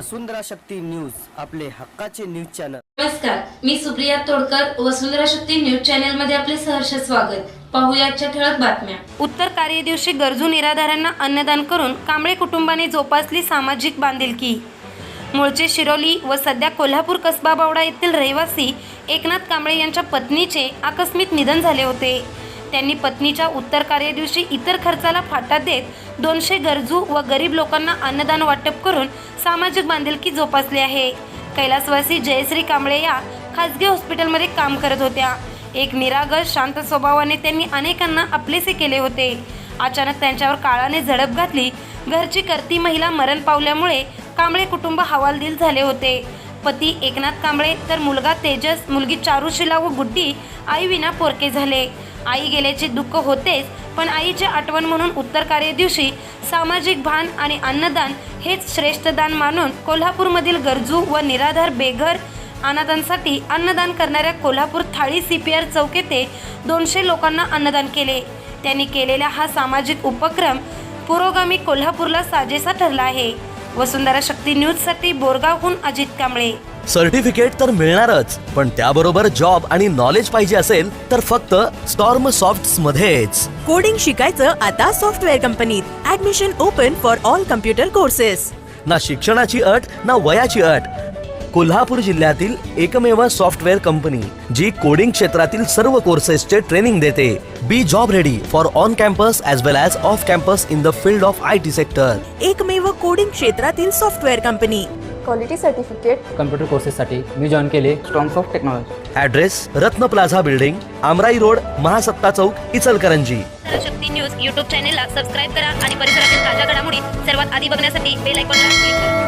वसुंधरा Shakti news आपले हक्काचे news channel. नमस्कार मी सुप्रिया तोडकर वसुंधरा शक्ती न्यूज चॅनलमध्ये आपले सहर्ष स्वागत. पाहूया आजच्या ठळक बातम्या. उत्तर कार्य दिवशी गरजू निराधारांना अन्नदान करून कांबळे कुटुंबाने जोपासली सामाजिक बांधिलकी. मूळचे शिरोली व सध्या कोल्हापूर कसबा बावडा येथील रहिवासी एकनाथ कांबळे यांच्या पत्नीचे आकस्मिक निधन झाले होते. त्यांनी पत्नीच्या उत्तर कार्यदिवशी इतर खर्चाला फाटा देत दोनशे गरजू व गरीब लोकांना अन्नदान वाटप करून सामाजिक बांधिलकी जोपासली आहे. कैलासवासी जयश्री कांबळे या खासगी हॉस्पिटलमध्ये काम करत होत्या. एक निरागस शांत स्वभावाने त्यांनी अनेकांना आपलेसे केले होते. अचानक त्यांच्यावर काळाने झडप घातली. घरची करती महिला मरण पावल्यामुळे कांबळे कुटुंब हवालदिल झाले होते. पती एकनाथ कांबळे तर मुलगा तेजस मुलगी चारुशिला व गुड्डी आई विना पोरके झाले. आई गेल्याचे दुःख होतेच पण आईचे आठवण म्हणून उत्तर दिवशी सामाजिक भान आणि अन्नदान हेच श्रेष्ठ दान मानून कोल्हापूरमधील गरजू व निराधार बेघर अनाथांसाठी अन्नदान करणाऱ्या Kolhapur thali C P R चौक येथे दोनशे लोकांना अन्नदान केले. त्यांनी केलेला हा सामाजिक उपक्रम पुरोगामी कोल्हापूरला साजेसा ठरला आहे. वसुंधरा शक्ती न्यूजसाठी बोरगावहून अजित कांबळे. सर्टिफिकेट तर मिळणारच पण त्याबरोबर जॉब आणि नॉलेज पाहिजे असेल तर फक्त स्टॉर्म सॉफ्ट मध्येच. कोडिंग शिकायचं आता सॉफ्टवेअर कंपनीत. Admission open for all computer courses ना शिक्षणाची अट ना वयाची अट. कोल्हापूर जिल्ह्यातील एकमेव सॉफ्टवेअर कंपनी जी कोडिंग क्षेत्रातील सर्व कोर्सेसचे ट्रेनिंग देते. Be job ready for on campus as well as off campus in the field of I T sector एकमेव कोडिंग क्षेत्रातील software company. Quality certificate computer कोर्सेससाठी मी जॉईन केले. Strongs of technology address Ratna plaza building Amrai road Mahasatta Chowk Ichalkaranji Shakti news YouTube चॅनेलला subscribe करा आणि परिसरातील ताज्या घडामोडी सर्वात आधी बघण्यासाठी बेल आयकॉनला क्लिक करा.